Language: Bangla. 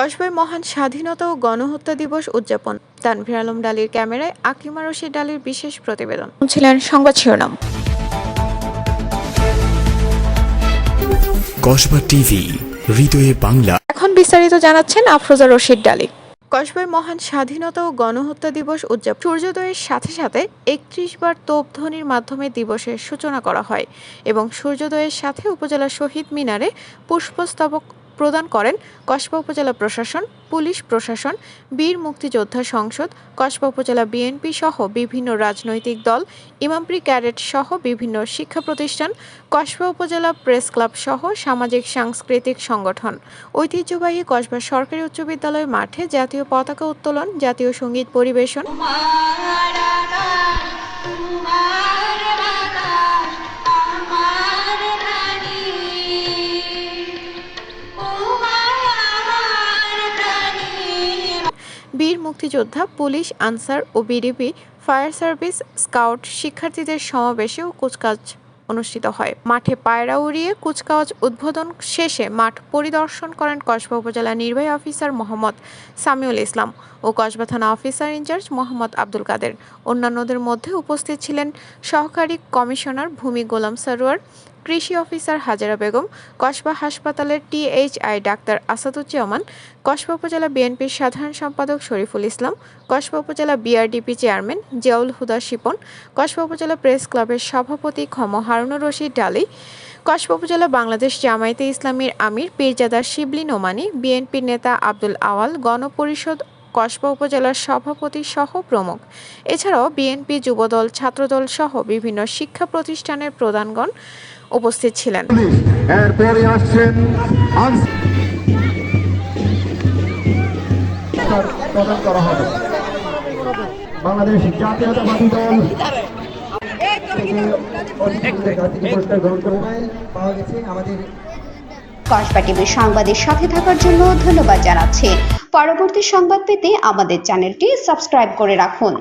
কসবায় মহান স্বাধীনতা ও গণহত্যা দিবস উদযাপন। তানভীর আলম ডালির ক্যামেরায় আকিমা রশিদ ডালির বিশেষ প্রতিবেদন। ছিলেন সংবাদ শিরোনাম। কসবা টিভি হৃদয়ে বাংলা। এখন বিস্তারিত জানাচ্ছেন আফরোজা রশিদ ডালি। কসবায় মহান স্বাধীনতা ও গণহত্যা দিবস উদযাপন। সূর্যোদয়ের সাথে সাথে একত্রিশ বার তোপধ্বনির মাধ্যমে দিবসের সূচনা করা হয় এবং সূর্যোদয়ের সাথে উপজেলা শহীদ মিনারে পুষ্পস্তবক প্রদান করেন কসবা উপজেলা প্রশাসন, পুলিশ প্রশাসন, বীর মুক্তিযোদ্ধা সংসদ, কসবা উপজেলা বিএনপি সহ বিভিন্ন রাজনৈতিক দল ইমামপ্রি ক্যাডেট সহ বিভিন্ন শিক্ষা প্রতিষ্ঠান, কসবা উপজেলা প্রেস ক্লাব সহ সামাজিক সাংস্কৃতিক সংগঠন। ঐতিহ্যবাহী কসবা সরকারি উচ্চ বিদ্যালয় মাঠে জাতীয় পতাকা উত্তোলন, জাতীয় সংগীত পরিবেশন। বীর মুক্তিযোদ্ধা, পুলিশ, আনসার ও বিডিপি ফায়ার সার্ভিস, স্কাউট শিক্ষার্থীদের সমাবেশে ও কুচকাজ অনুষ্ঠিত হয়। মাঠে পায়রা উড়িয়ে কুচকাওয়াজ উদ্বোধন শেষে মাঠ পরিদর্শন করেন কসবা উপজেলা নির্বাহী অফিসার মোহাম্মদ সামিউল ইসলাম ও কসবা থানা officer in charge Mohammad Abdul Kader. অন্যান্যদের মধ্যে উপস্থিত ছিলেন সহকারী কমিশনার ভূমি গোলাম সরোয়ার কৃষি অফিসার হাজারা বেগম, কসবা হাসপাতালের টিএইচআই ডাক্তার আসাদুজ্জামান, কসবা উপজেলা বিএনপির সাধারণ সম্পাদক শরীফুল ইসলাম, কসবা উপজেলা বিআরডিপি চেয়ারম্যান জিয়াউল হুদা শিপন, কসবা উপজেলা প্রেস ক্লাবের সভাপতি খম হারুনুর রশিদ ডালি, কসবা উপজেলা বাংলাদেশ জামায়াতে ইসলামীর আমির পীরজাদা শিবলি নোমানি, বিএনপির নেতা আব্দুল আওয়াল, গণপরিষদ, কসবা উপজেলার সভাপতি সহ প্রমুখ। এছাড়াও বিএনপি যুবদল, ছাত্রদল সহ বিভিন্ন শিক্ষা প্রতিষ্ঠানের প্রধানগণ উপস্থিত ছিলেন। এরপরে আসছেন করা হবে বাংলাদেশ জাতীয়তাবাদী দল। কসবা টিভির সংবাদের সাথে থাকার জন্য ধন্যবাদ জানাচ্ছি। পরবর্তী সংবাদ পেতে আমাদের চ্যানেলটি সাবস্ক্রাইব করে রাখুন।